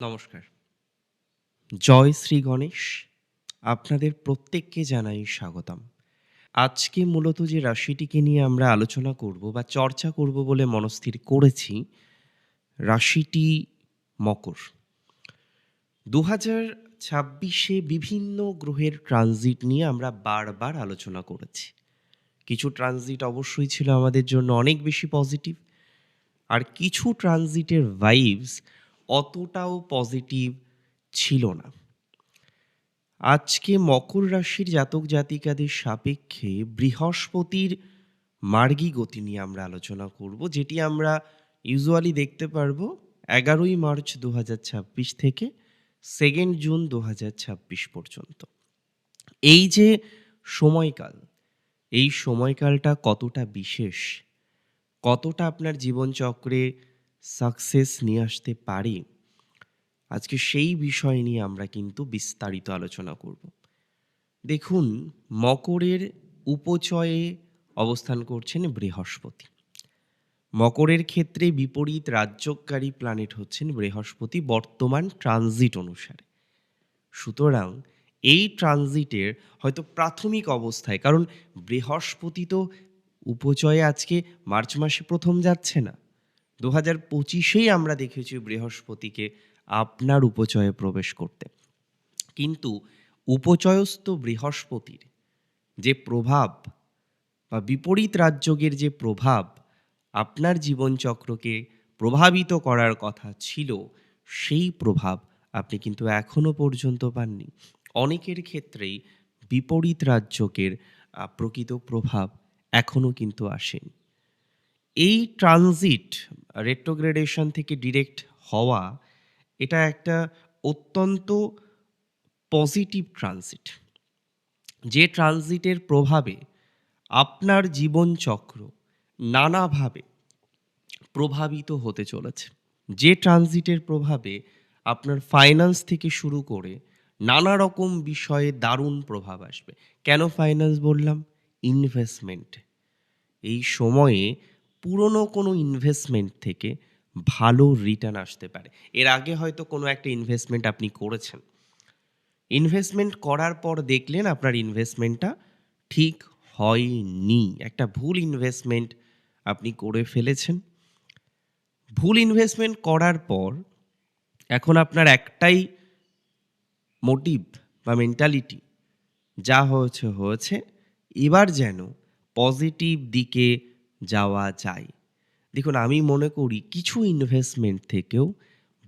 নমস্কার। জয় শ্রী গণেশ, আপনাদের প্রত্যেককে জানাই স্বাগতম। আজকে মূলত যে রাশিটিকে নিয়ে আমরা আলোচনা করব বা চর্চা করব বলে মনস্থির করেছি, রাশিটি মকর। দু হাজার ছাব্বিশে বিভিন্ন গ্রহের ট্রানজিট নিয়ে আমরা বারবার আলোচনা করেছি। কিছু ট্রানজিট অবশ্যই ছিল আমাদের জন্য অনেক বেশি পজিটিভ, আর কিছু ট্রানজিটের ভাইবস অতটাও পজিটিভ ছিল না। আজকে মকর রাশির জাতক জাতিকাদের সাপেক্ষে বৃহস্পতির মার্গী গতি নিয়ে আমরা আলোচনা করব, যেটি আমরা ইউজুয়ালি দেখতে পারব এগারোই মার্চ দু থেকে সেকেন্ড জুন দু পর্যন্ত। এই যে সময়কাল, এই সময়কালটা কতটা বিশেষ, কতটা আপনার জীবনচক্রে সাকসেস নিয়ে আসতে পারে? আজকে সেই বিষয় নিয়ে আমরা কিন্তু বিস্তারিত আলোচনা করব। দেখুন, মকরের উপচয়ে অবস্থান করছেন বৃহস্পতি। মকরের ক্ষেত্রে বিপরীত রাজ্যকারী প্ল্যানেট হচ্ছেন বৃহস্পতি, বর্তমান ট্রানজিট অনুসারে। সুতরাং এই ট্রানজিটের হয়তো প্রাথমিক অবস্থায়, কারণ বৃহস্পতি তো উপচয়ে আজকে মার্চ মাসে প্রথম যাচ্ছে না। দু হাজার পঁচিশেই আমরা দেখেছি বৃহস্পতিকে আপনার উপচয়ে প্রবেশ করতে। কিন্তু উপচয়স্থ বৃহস্পতির যে প্রভাব বা বিপরীত রাজযোগের যে প্রভাব আপনার জীবনচক্রকে প্রভাবিত করার কথা ছিল, সেই প্রভাব আপনি কিন্তু এখনও পর্যন্ত পাননি। অনেকের ক্ষেত্রেই বিপরীত রাজযোগের প্রকৃত প্রভাব এখনও কিন্তু আসেনি। এই ট্রানজিট রেট্রোগ্রেডেশন থেকে ডিরেক্ট হওয়া, এটা একটা অত্যন্ত পজিটিভ ট্রানজিট যে ট্রানজিটের প্রভাবে আপনার জীবনচক্র নানাভাবে প্রভাবিত হতে চলেছে। যে ট্রানজিটের প্রভাবে আপনার ফাইন্যান্স থেকে শুরু করে নানা রকম বিষয়ে দারুণ প্রভাব আসবে। কেন ফাইন্যান্স বললাম? ইনভেস্টমেন্ট এই সময়ে পুরনো কোনো ইনভেস্টমেন্ট থেকে ভালো রিটার্ন আসতে পারে। এর আগে হয়তো কোনো একটা ইনভেস্টমেন্ট আপনি করেছেন। ইনভেস্টমেন্ট করার পর দেখলেন আপনার ইনভেস্টমেন্টটা ঠিক হয়নি। একটা ভুল ইনভেস্টমেন্ট আপনি করে ফেলেছেন। ভুল ইনভেস্টমেন্ট করার পর এখন আপনার একটাই মোটিভ বা মেন্টালিটি যা হয়েছে হয়েছে এবার যেন পজিটিভ দিকে যাওয়া যায়। দেখুন, আমি মনে করি কিছু ইনভেস্টমেন্ট থেকেও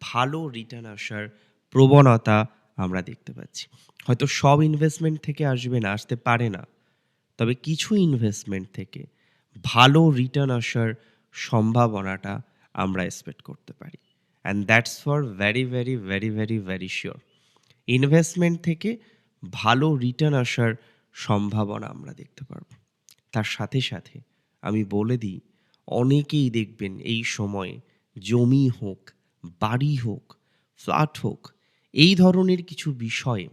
ভালো রিটার্ন আসার প্রবণতা আমরা দেখতে পাচ্ছি। হয়তো সব ইনভেস্টমেন্ট থেকে আসবে না, আসতে পারে না। তবে কিছু ইনভেস্টমেন্ট থেকে ভালো রিটার্ন আসার সম্ভাবনাটা আমরা এক্সপেক্ট করতে পারি। And that's for very very very very very sure investment থেকে ভালো রিটার্ন আসার সম্ভাবনা আমরা দেখতে পারব। তার সাথে সাথে আমি বলে দিই, অনেকেই দেখবেন এই সময়ে জমি হোক, বাড়ি হোক, ফ্ল্যাট হোক, এই ধরনের কিছু বিষয়ে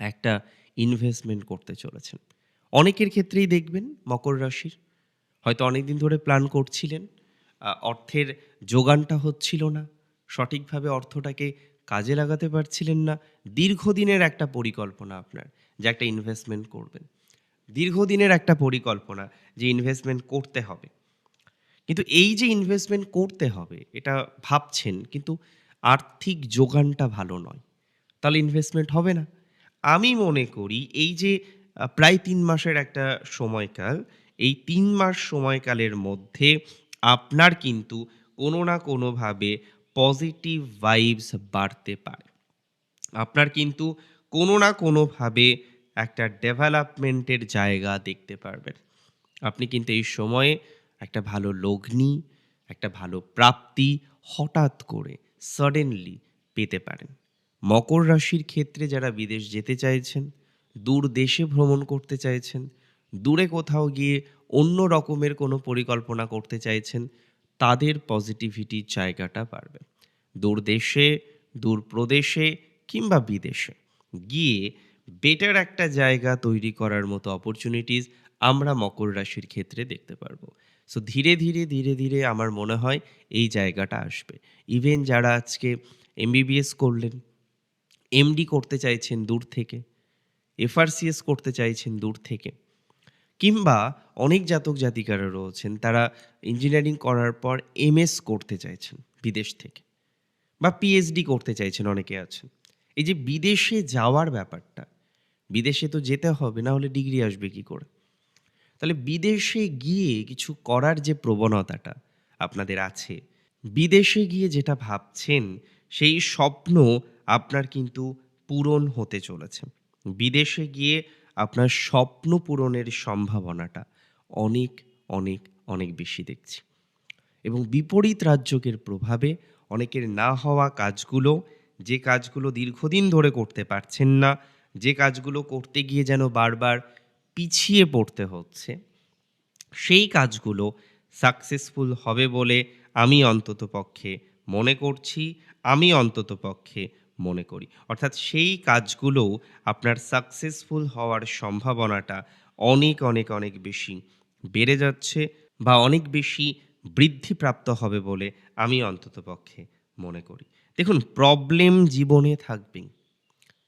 একটা ইনভেস্টমেন্ট করতে চলেছেন। অনেকের ক্ষেত্রেই দেখবেন মকর রাশির। হয়তো অনেক দিন ধরে প্ল্যান করছিলেন অর্থের যোগানটা হচ্ছিল না, সঠিকভাবে অর্থটাকে কাজে লাগাতে পারছিলেন না। দীর্ঘদিনের একটা পরিকল্পনা আপনার, যে একটা ইনভেস্টমেন্ট করবেন। দীর্ঘদিনের একটা পরিকল্পনা যে ইনভেস্টমেন্ট করতে হবে। কিন্তু এই যে ইনভেস্টমেন্ট করতে হবে, এটা ভাবছেন, কিন্তু আর্থিক যোগানটা ভালো নয়। তাহলে ইনভেস্টমেন্ট হবে না। আমি মনে করি এই যে প্রায় তিন মাসের একটা সময়কাল, এই তিন মাস সময়কালের মধ্যে আপনার কিন্তু কোনো না কোনোভাবে পজিটিভ ভাইবস বাড়তে পারে। আপনার কিন্তু কোনো না কোনোভাবে একটা ডেভেলপমেন্টের জায়গা দেখতে পারবেন। আপনি কিন্তু এই সময়ে একটা ভালো লগ্নি, একটা ভালো প্রাপ্তি হঠাৎ করে সাডেনলি পেতে পারেন। মকর রাশির ক্ষেত্রে যারা বিদেশ যেতে চাইছেন, দূর দেশে ভ্রমণ করতে চাইছেন, দূরে কোথাও গিয়ে অন্য রকমের কোনো পরিকল্পনা করতে চাইছেন, তাদের পজিটিভিটির জায়গাটা বাড়বে। দূর দেশে, দূর প্রদেশে কিংবা বিদেশে গিয়ে বেটার একটা জায়গা তৈরি করার মতো অপরচুনিটিস আমরা মকর রাশির ক্ষেত্রে দেখতে পারব। সো ধীরে ধীরে ধীরে ধীরে আমার মনে হয় এই জায়গাটা আসবে। ইভেন যারা আজকে এমবিবিএস করলেন এমডি করতে চাইছেন দূর থেকে এফআরসিএস করতে চাইছেন দূর থেকে, কিংবা অনেক জাতক জাতিকারা রয়েছেন, তারা ইঞ্জিনিয়ারিং করার পর এমএস করতে চাইছেন বিদেশ থেকে, বা পিএইচডি করতে চাইছেন, অনেকে আছেন। এই যে বিদেশে যাওয়ার ব্যাপারটা বিদেশে তো যেতে হবে, না হলে ডিগ্রি আসবে কি করে? তাহলে বিদেশে গিয়ে কিছু করার যে প্রবণতাটা আপনাদের আছে, বিদেশে গিয়ে যেটা ভাবছেন, সেই স্বপ্ন আপনার কিন্তু পূরণ হতে চলেছে। বিদেশে গিয়ে আপনার স্বপ্ন পূরণের সম্ভাবনাটা অনেক অনেক অনেক বেশি দেখছি। এবং বিপরীত রাজ্যকের প্রভাবে অনেকের না হওয়া কাজগুলো, যে কাজগুলো দীর্ঘদিন ধরে করতে পারছেন না যে কাজগুলো করতে গিয়ে যেন বারবার পিছিয়ে পড়তে হচ্ছে, সেই কাজগুলো সাকসেসফুল হবে বলে আমি অন্তত পক্ষে মনে করছি, আমি অন্তত পক্ষে মনে করি। অর্থাৎ সেই কাজগুলোও আপনার সাকসেসফুল হওয়ার সম্ভাবনাটা অনেক অনেক অনেক বেশি বেড়ে যাচ্ছে বা অনেক বেশি বৃদ্ধিপ্রাপ্ত হবে বলে আমি অন্তত পক্ষে মনে করি। দেখুন প্রবলেম জীবনে থাকবেই।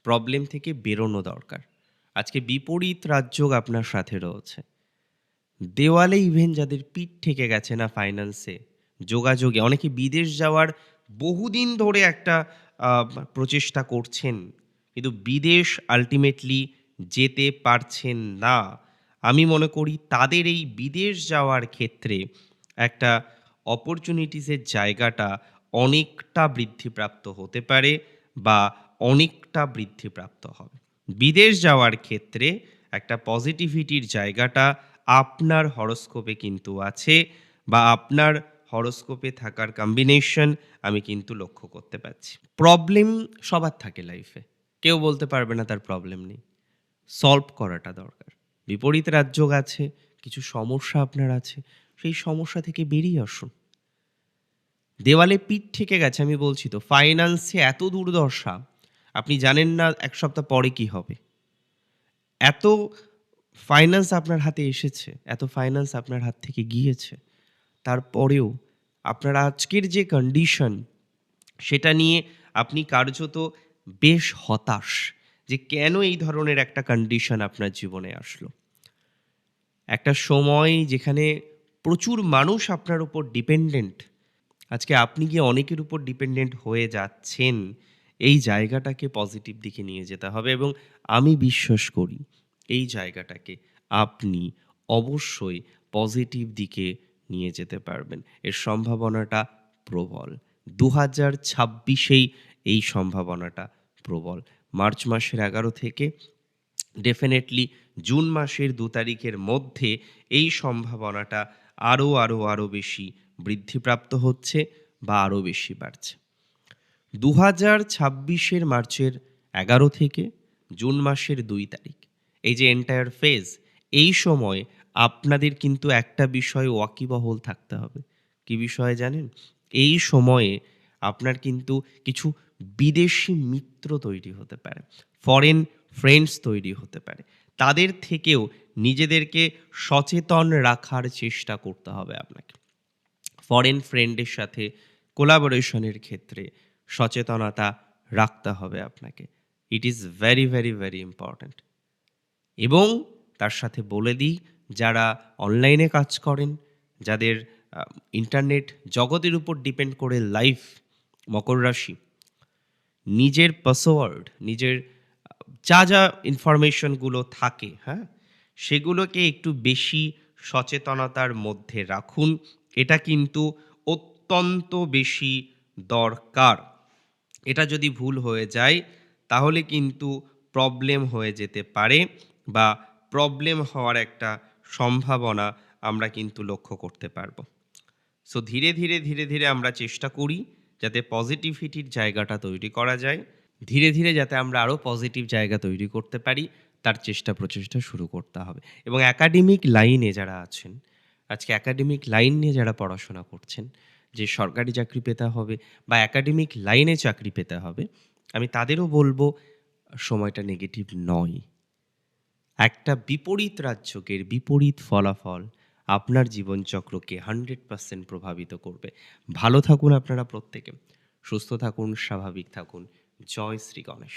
প্রবলেম থেকে বেরোনো দরকার। আজকে বিপরীত রাজ্য আপনার সাথে রয়েছে। দেওয়ালে ইভেন যাদের পিঠ থেকে গেছে না ফাইন্যান্সে যোগাযোগে, অনেকে বিদেশ যাওয়ার বহুদিন ধরে একটা প্রচেষ্টা করছেন, কিন্তু বিদেশ আলটিমেটলি যেতে পারছেন না। আমি মনে করি তাদের এই বিদেশ যাওয়ার ক্ষেত্রে একটা অপরচুনিটিসের জায়গাটা অনেকটা বৃদ্ধিপ্রাপ্ত হতে পারে বা অনেকটা বৃদ্ধিপ্রাপ্ত হবে। বিদেশ যাওয়ার ক্ষেত্রে একটা পজিটিভিটির জায়গাটা আপনার হরস্কোপে কিন্তু আছে বা আপনার হরস্কোপে থাকার কম্বিনেশন আমি কিন্তু লক্ষ্য করতে পারছি। প্রবলেম সবার থাকে লাইফে কেউ বলতে পারবে না তার প্রবলেম নেই। সলভ করাটা দরকার। বিপরীত রাজ্য আছে, কিছু সমস্যা আপনার আছে, সেই সমস্যা থেকে বেরিয়ে আসুন। দেওয়ালে পিঠ থেকে গেছে, আমি বলছি তো ফাইন্যান্সে এত দুর্দশা আপনি জানেন না এক সপ্তাহ পরে কি হবে। এত ফাইন্যান্স আপনার হাতে এসেছে, এত ফাইন্যান্স আপনার হাত থেকে গিয়েছে, তারপরেও আপনার আজকের যে কন্ডিশন সেটা নিয়ে আপনি কার্যত বেশ হতাশ যে কেন এই ধরনের একটা কন্ডিশন আপনার জীবনে আসলো। একটা সময় যেখানে প্রচুর মানুষ আপনার উপর ডিপেন্ডেন্ট আজকে আপনি গিয়ে অনেকের উপর ডিপেন্ডেন্ট হয়ে যাচ্ছেন এই জায়গাটাকে পজিটিভ দিকে নিয়ে যেতে হবে এবং আমি বিশ্বাস করি এই জায়গাটাকে আপনি অবশ্যই পজিটিভ দিকে নিয়ে যেতে পারবেন। এর সম্ভাবনাটা প্রবল। দু হাজার ছাব্বিশেই এই সম্ভাবনাটা প্রবল। মার্চ মাসের এগারো থেকে ডেফিনেটলি জুন মাসের দু তারিখের মধ্যে এই সম্ভাবনাটা আরও আরও আরও বেশি বৃদ্ধিপ্রাপ্ত হচ্ছে বা আরও বেশি বাড়ছে। দু হাজার ছাব্বিশের মার্চের এগারো থেকে জুন মাসের দুই তারিখ। এই যে এন্টায়ার ফেজ এই সময় আপনাদের কিন্তু একটা বিষয় ওয়াকিবহল থাকতে হবে। কি বিষয়ে জানেন? এই সময়ে আপনার কিন্তু কিছু বিদেশি মিত্র তৈরি হতে পারে ফরেন ফ্রেন্ডস তৈরি হতে পারে। তাদের থেকেও নিজেদেরকে সচেতন রাখার চেষ্টা করতে হবে আপনাকে। ফরেন ফ্রেন্ডের সাথে কোলাবোরেশনের ক্ষেত্রে সচেতনতা রাখতে হবে আপনাকে। It is very very very important এবং তার সাথে বলে দিই, যারা অনলাইনে কাজ করেন, যাদের ইন্টারনেট জগতের উপর ডিপেন্ড করে লাইফ মকর রাশি, নিজের পাসওয়ার্ড নিজের, যা যা ইনফরমেশনগুলো থাকে হ্যাঁ সেগুলোকে একটু বেশি সচেতনতার মধ্যে রাখুন। এটা কিন্তু অত্যন্ত বেশি দরকার। এটা যদি ভুল হয়ে যায়, তাহলে কিন্তু প্রবলেম হয়ে যেতে পারে বা প্রবলেম হওয়ার একটা সম্ভাবনা আমরা কিন্তু লক্ষ্য করতে পারব। সো ধীরে ধীরে ধীরে ধীরে আমরা চেষ্টা করি যাতে পজিটিভিটির জায়গাটা তৈরি করা যায়। ধীরে ধীরে যাতে আমরা আরও পজিটিভ জায়গা তৈরি করতে পারি, তার চেষ্টা প্রচেষ্টা শুরু করতে হবে। এবং একাডেমিক লাইনে যারা আছেন, আজকে একাডেমিক লাইন নিয়ে যারা পড়াশোনা করছেন যে সরকারি চাকরি পেতে হবে বা একাডেমিক লাইনে চাকরি পেতে হবে, আমি তাদেরও বলব, সময়টা নেগেটিভ নয়। একটা বিপরীত রাজ্যকের বিপরীত ফলাফল আপনার জীবনচক্রকে হান্ড্রেড পার্সেন্ট প্রভাবিত করবে। ভালো থাকুন আপনারা প্রত্যেকে। সুস্থ থাকুন, স্বাভাবিক থাকুন। জয় শ্রী গণেশ।